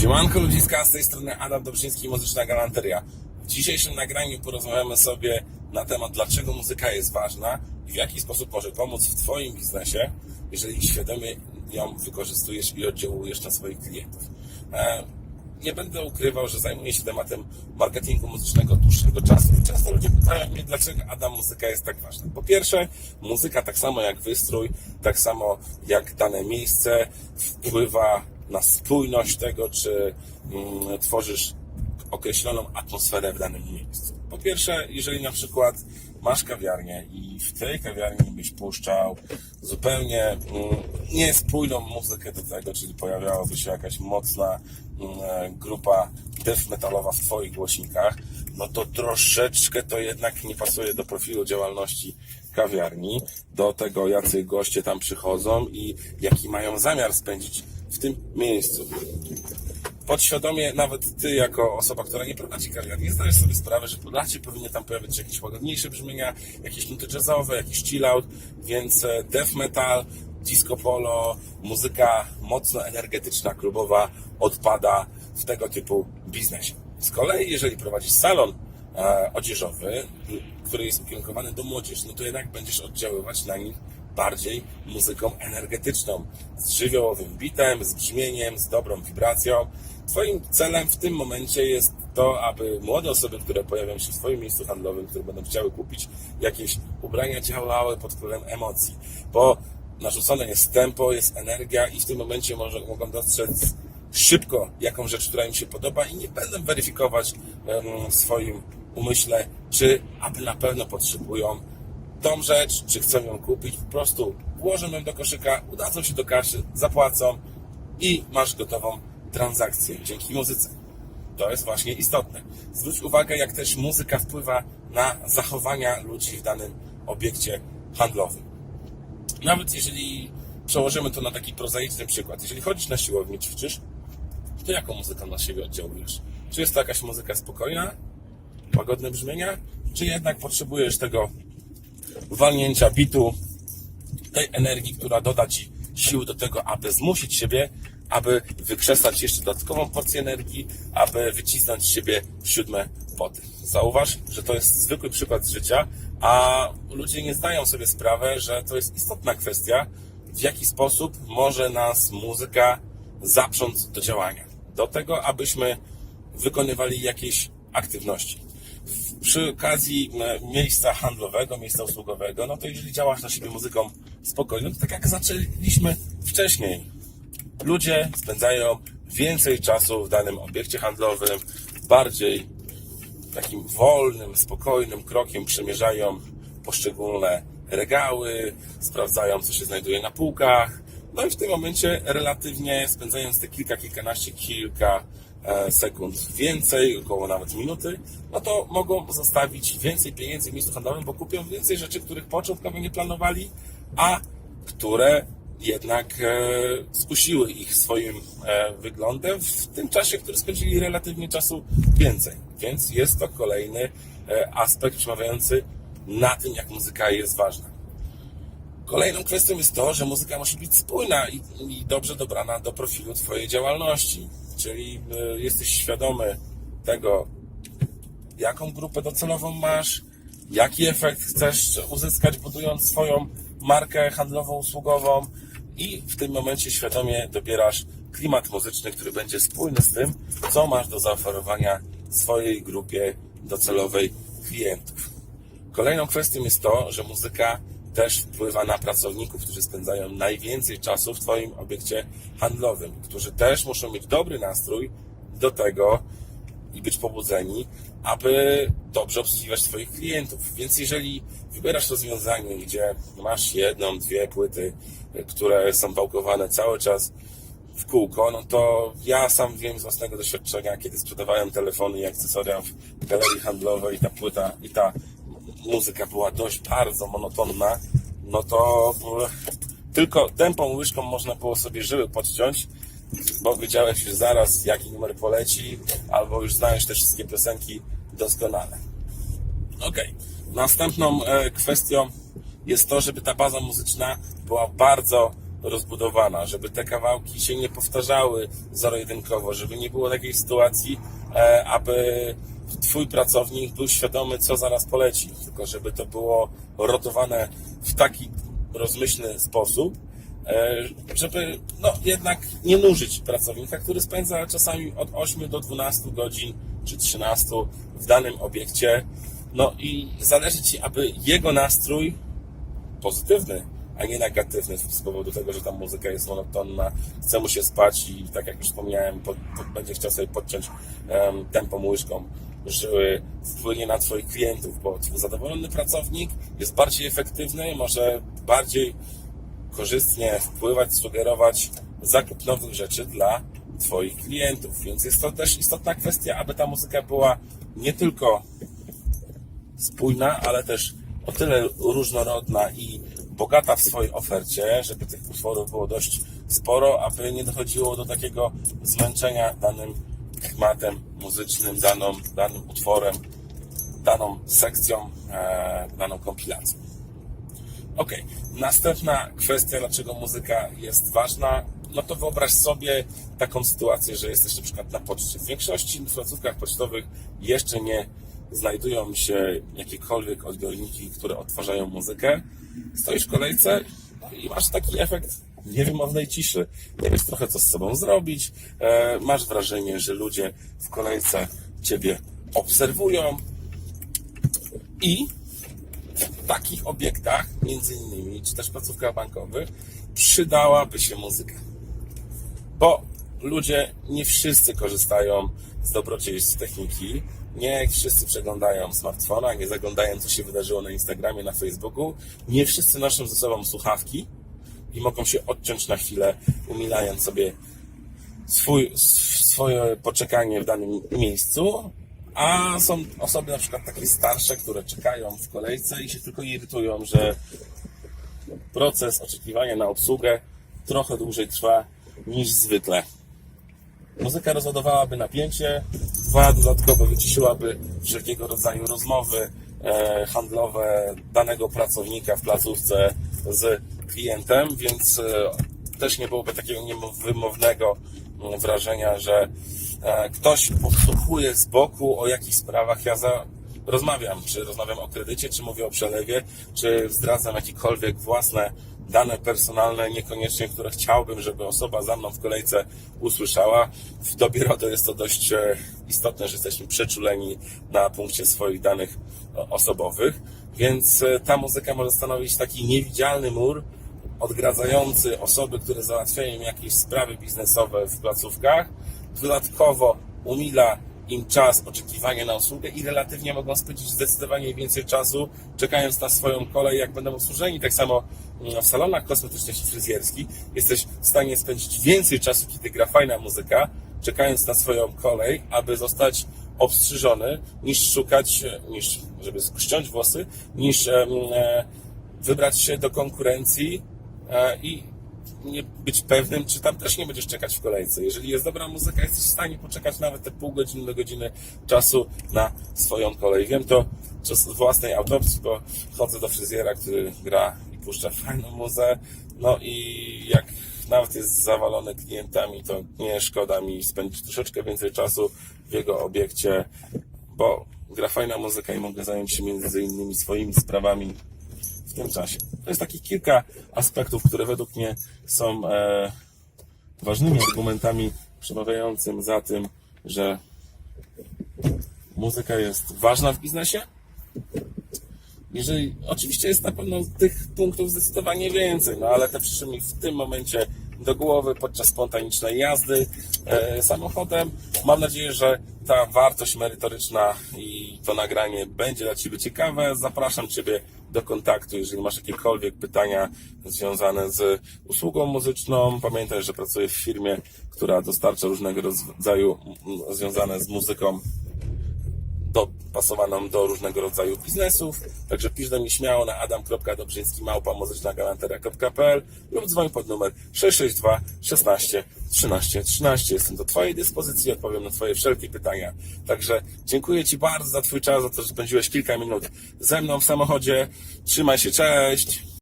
Siemanko ludziska, z tej strony Adam Dobrzyński, Muzyczna Galanteria. W dzisiejszym nagraniu porozmawiamy sobie na temat, dlaczego muzyka jest ważna i w jaki sposób może pomóc w Twoim biznesie, jeżeli świadomie ją wykorzystujesz i oddziałujesz na swoich klientów. E, nie będę ukrywał, że zajmuję się tematem marketingu muzycznego od dłuższego czasu. I często ludzie pytają mnie, dlaczego Adam muzyka jest tak ważna. Po pierwsze, muzyka tak samo jak wystrój, tak samo jak dane miejsce wpływa na spójność tego, czy mm, tworzysz określoną atmosferę w danym miejscu. Po pierwsze, jeżeli na przykład masz kawiarnię i w tej kawiarni byś puszczał zupełnie mm, niespójną muzykę do tego, czyli pojawiałaby się jakaś mocna mm, grupa death metalowa w Twoich głośnikach, no to troszeczkę to jednak nie pasuje do profilu działalności kawiarni, do tego, jacy goście tam przychodzą i jaki mają zamiar spędzić w tym miejscu podświadomie nawet ty jako osoba, która nie prowadzi kawiarni, zdajesz sobie sprawę, że raczej powinny tam pojawić się jakieś łagodniejsze brzmienia, jakieś nuty jazzowe, jakiś chill out, więc e, death metal, disco polo, muzyka mocno energetyczna, klubowa odpada w tego typu biznesie. Z kolei, jeżeli prowadzisz salon e, odzieżowy, który jest ukierunkowany do młodzieży, no to jednak będziesz oddziaływać na nich bardziej muzyką energetyczną, z żywiołowym bitem, z brzmieniem, z dobrą wibracją. Twoim celem w tym momencie jest to, aby młode osoby, które pojawią się w Twoim miejscu handlowym, które będą chciały kupić jakieś ubrania, działały pod wpływem emocji, bo narzucone jest tempo, jest energia i w tym momencie może, mogą dostrzec szybko jaką rzecz, która im się podoba i nie będą weryfikować w swoim umyśle, czy aby na pewno potrzebują tą rzecz, czy chcą ją kupić, po prostu włożą ją do koszyka, udadzą się do kaszy, zapłacą i masz gotową transakcję dzięki muzyce. To jest właśnie istotne. Zwróć uwagę, jak też muzyka wpływa na zachowania ludzi w danym obiekcie handlowym. Nawet jeżeli przełożymy to na taki prozaiczny przykład, jeżeli chodzisz na siłownię, ćwiczysz, to jaką muzyką na siebie oddziałujesz? Czy jest to jakaś muzyka spokojna, łagodne brzmienia, czy jednak potrzebujesz tego walnięcia bitu, tej energii, która doda Ci sił do tego, aby zmusić siebie, aby wykrzesać jeszcze dodatkową porcję energii, aby wycisnąć z siebie siódme poty. Zauważ, że to jest zwykły przykład z życia, a ludzie nie zdają sobie sprawy, że to jest istotna kwestia, w jaki sposób może nas muzyka zaprząc do działania. Do tego, abyśmy wykonywali jakieś aktywności przy okazji miejsca handlowego, miejsca usługowego, no to jeżeli działasz na siebie muzyką spokojną, to tak jak zaczęliśmy wcześniej, ludzie spędzają więcej czasu w danym obiekcie handlowym, bardziej takim wolnym, spokojnym krokiem przemierzają poszczególne regały, sprawdzają, co się znajduje na półkach. No i w tym momencie relatywnie spędzając te kilka, kilkanaście, kilka sekund więcej, około nawet minuty, no to mogą zostawić więcej pieniędzy w miejscu handlowym, bo kupią więcej rzeczy, których początkowo nie planowali, a które jednak e, skusiły ich swoim e, wyglądem w tym czasie, który spędzili relatywnie czasu więcej. Więc jest to kolejny e, aspekt przemawiający na tym, jak muzyka jest ważna. Kolejną kwestią jest to, że muzyka musi być spójna i, i dobrze dobrana do profilu Twojej działalności. Czyli y, jesteś świadomy tego, jaką grupę docelową masz, jaki efekt chcesz uzyskać, budując swoją markę handlową, usługową i w tym momencie świadomie dobierasz klimat muzyczny, który będzie spójny z tym, co masz do zaoferowania swojej grupie docelowej klientów. Kolejną kwestią jest to, że muzyka też wpływa na pracowników, którzy spędzają najwięcej czasu w Twoim obiekcie handlowym, którzy też muszą mieć dobry nastrój do tego i być pobudzeni, aby dobrze obsługiwać swoich klientów. Więc jeżeli wybierasz rozwiązanie, gdzie masz jedną, dwie płyty, które są wałkowane cały czas w kółko, no to ja sam wiem z własnego doświadczenia, kiedy sprzedawałem telefony i akcesoria w galerii handlowej ta płyta i ta muzyka była dość bardzo monotonna, no to tylko tępą łyżką można było sobie żyły podciąć, bo wiedziałeś już zaraz, jaki numer poleci, albo już znałeś te wszystkie piosenki doskonale. Okej. Następną e, kwestią jest to, żeby ta baza muzyczna była bardzo rozbudowana, żeby te kawałki się nie powtarzały zero-jedynkowo, żeby nie było takiej sytuacji, e, aby twój pracownik był świadomy, co zaraz poleci, tylko żeby to było rotowane w taki rozmyślny sposób, e, żeby no, jednak nie nużyć pracownika, który spędza czasami od 8 do 12 godzin czy 13 w danym obiekcie. No i zależy Ci, aby jego nastrój pozytywny, a nie negatywny z powodu tego, że ta muzyka jest monotonna, chce mu się spać i tak jak już wspomniałem, po, po, będzie chciał sobie podciąć um, tempo łyżką, że wpłynie na Twoich klientów, bo zadowolony pracownik jest bardziej efektywny, może bardziej korzystnie wpływać, sugerować zakup nowych rzeczy dla Twoich klientów. Więc jest to też istotna kwestia, aby ta muzyka była nie tylko spójna, ale też o tyle różnorodna i bogata w swojej ofercie, żeby tych utworów było dość sporo, aby nie dochodziło do takiego zmęczenia danym klimatem muzycznym, daną, danym utworem, daną sekcją, e, daną kompilacją. Ok, następna kwestia, dlaczego muzyka jest ważna, no to wyobraź sobie taką sytuację, że jesteś na przykład na poczcie. W większości placówkach pocztowych jeszcze nie znajdują się jakiekolwiek odbiorniki, które odtwarzają muzykę. Stoisz w kolejce i masz taki efekt niewymownej ciszy. Nie wiesz trochę, co z sobą zrobić. E, masz wrażenie, że ludzie w kolejce ciebie obserwują i w takich obiektach, między innymi, czy też placówkach bankowych, przydałaby się muzyka. Bo ludzie nie wszyscy korzystają z dobrodziejstw techniki, nie wszyscy przeglądają smartfona, nie zaglądają, co się wydarzyło na Instagramie, na Facebooku, nie wszyscy noszą ze sobą słuchawki i mogą się odciąć na chwilę, umilając sobie swój, swoje poczekanie w danym miejscu, a są osoby na przykład takie starsze, które czekają w kolejce i się tylko irytują, że proces oczekiwania na obsługę trochę dłużej trwa niż zwykle. Muzyka rozładowałaby napięcie, dwa dodatkowo wyciszyłaby wszelkiego rodzaju rozmowy e, handlowe danego pracownika w placówce z klientem, więc e, też nie byłoby takiego niewymownego mm, wrażenia, że e, ktoś podsłuchuje z boku o jakichś sprawach. Ja za, rozmawiam, czy rozmawiam o kredycie, czy mówię o przelewie, czy zdradzam jakiekolwiek własne dane personalne, niekoniecznie, które chciałbym, żeby osoba za mną w kolejce usłyszała. W dobie RODO jest to dość e, istotne, że jesteśmy przeczuleni na punkcie swoich danych osobowych, więc ta muzyka może stanowić taki niewidzialny mur, odgradzający osoby, które załatwiają jakieś sprawy biznesowe w placówkach. Dodatkowo umila im czas oczekiwania na usługę i relatywnie mogą spędzić zdecydowanie więcej czasu czekając na swoją kolej, jak będą obsłużeni. Tak samo mm, w salonach kosmetycznych i fryzjerskich jesteś w stanie spędzić więcej czasu, kiedy gra fajna muzyka, czekając na swoją kolej, aby zostać obstrzyżony, niż szukać, niż żeby ściąć włosy, niż e, wybrać się do konkurencji e, i nie być pewnym, czy tam też nie będziesz czekać w kolejce. Jeżeli jest dobra muzyka, jesteś w stanie poczekać nawet te pół godziny do godziny czasu na swoją kolej. Wiem to z własnej autopsji, bo chodzę do fryzjera, który gra i puszcza fajną muzę, no i jak nawet jest zawalony klientami, to nie szkoda mi spędzić troszeczkę więcej czasu w jego obiekcie, bo gra fajna muzyka i mogę zająć się między innymi swoimi sprawami tym czasie. To jest takich kilka aspektów, które według mnie są e, ważnymi argumentami przemawiającym za tym, że muzyka jest ważna w biznesie. Jeżeli, oczywiście jest na pewno tych punktów zdecydowanie więcej, no ale te przyszły mi w tym momencie do głowy podczas spontanicznej jazdy e, samochodem. Mam nadzieję, że ta wartość merytoryczna i to nagranie będzie dla Ciebie ciekawe. Zapraszam Ciebie do kontaktu, jeżeli masz jakiekolwiek pytania związane z usługą muzyczną. Pamiętaj, że pracuję w firmie, która dostarcza różnego rodzaju związane z muzyką dopasowaną do różnego rodzaju biznesów. Także pisz do mnie śmiało na adam.dobrzyński małpa muzycznagalanteria.pl lub dzwoń pod numer 662 16 13 13. Jestem do Twojej dyspozycji, odpowiem na Twoje wszelkie pytania. Także dziękuję Ci bardzo za Twój czas, za to, że spędziłeś kilka minut ze mną w samochodzie. Trzymaj się, cześć!